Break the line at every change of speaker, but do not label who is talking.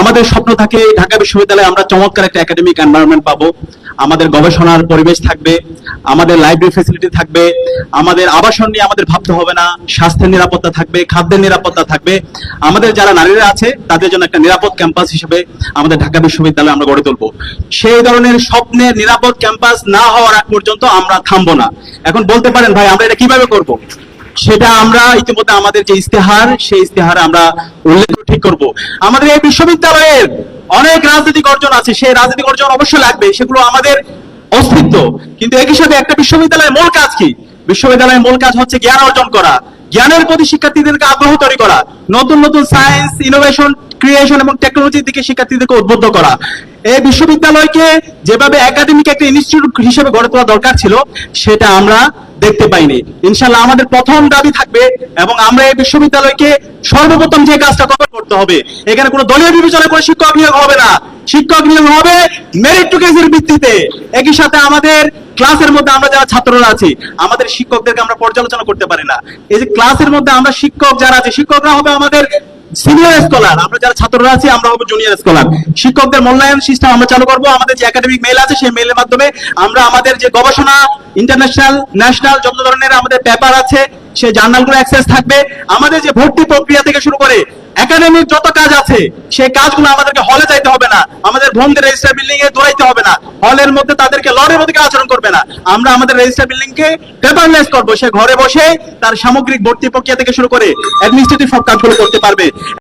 আমাদের স্বপ্ন থাকে, ঢাকা বিশ্ববিদ্যালয়ে আমরা চমৎকার একটা একাডেমিক এনভায়রনমেন্ট পাবো। আমাদের গবেষণার পরিবেশ থাকবে, আমাদের লাইব্রেরি ফেসিলিটি থাকবে, আমাদের আবাসন নিয়ে আমাদের ভাবতে হবে না, স্বাস্থ্যের নিরাপত্তা থাকবে, খাদ্যের নিরাপত্তা থাকবে। আমাদের যারা নারীরা আছে, তাদের জন্য একটা নিরাপদ ক্যাম্পাস হিসেবে আমাদের ঢাকা বিশ্ববিদ্যালয় আমরা গড়ে তুলবো। সেই ধরনের স্বপ্নের নিরাপদ ক্যাম্পাস না হওয়ার আগ পর্যন্ত আমরা থামবো না। এখন বলতে পারেন ভাই, আমরা এটা কীভাবে করব? সেটা আমরা ইতিমধ্যে আমাদের যে ইস্তেহার সেই ইস্তেহারে আমরা উল্লেখ ঠিক করব। আমাদের এই বিশ্ববিদ্যালয়ের অনেক রাজনৈতিক অর্জন আছে, সেই রাজনৈতিক অর্জন অবশ্যই লাগবে, সেগুলো আমাদের অস্তিত্ব। কিন্তু একই সাথে একটা বিশ্ববিদ্যালয়ের মূল কাজ কি? বিশ্ববিদ্যালয়ের মূল কাজ হচ্ছে জ্ঞান অর্জন করা, জ্ঞানের প্রতি শিক্ষার্থীদেরকে আগ্রহ তৈরি করা, নতুন নতুন সায়েন্স ইনোভেশন ক্রিয়েশন এবং টেকনোলজির দিকে শিক্ষার্থীদেরকে উদ্বুদ্ধ করা। এই বিশ্ববিদ্যালয়কে যেভাবে একাডেমিক একটা ইনস্টিটিউট হিসেবে গড়ে তোলা দরকার ছিল, সেটা আমরা দেখতে পাইনি। ইনশাল্লাহ আমাদের প্রথম দাবি থাকবে এবং আমরা এই বিশ্ববিদ্যালয়কে সর্বপ্রথম যে কাজটা কখন করতে হবে, এখানে কোনো দলীয় বিবেচনা করে শিক্ষক নিয়োগ হবে না। শিক্ষক নিয়োগ হবে মেরিট টু কেসের ভিত্তিতে। একই সাথে আমাদের ক্লাসের মধ্যে আমরা যারা ছাত্ররা আছি, আমাদের শিক্ষকদেরকে আমরা পর্যালোচনা করতে পারি না। এই যে ক্লাসের মধ্যে আমরা শিক্ষক যারা আছে, শিক্ষকরা হবে আমাদের সিনিয়র স্কলার আমরা যারা ছাত্ররা আছি, আমরা হব জুনিয়র স্কলার শিক্ষকদের মূল্যায়ন সিস্টেম আমরা চালু করব। আমাদের যে একাডেমিক মেল আছে, সেই মেলের মাধ্যমে আমরা আমাদের যে গবেষণা ইন্টারন্যাশনাল ন্যাশনাল যত ধরনের আমাদের পেপার আছে, সেই জার্নালগুলো অ্যাক্সেস থাকবে। আমাদের যে ভর্তি প্রক্রিয়া থেকে শুরু করে একাডেমিক যত কাজ আছে, সেই কাজগুলো আমাদেরকে হলে যাইতে হবে না। আমাদের ভূমদের রেজিস্টার বিল্ডিং এ দৌড়াইতে হবে না। হলের মধ্যে করবে না। আমরা আমাদের রেজিস্টার বিল্ডিং কে পেপারলেস করব। সে ঘরে বসে তার সামগ্রিক ভর্তি প্রক্রিয়া থেকে শুরু করে অ্যাডমিনিস্ট্রেটিভ সব কাজগুলো করতে পারবে।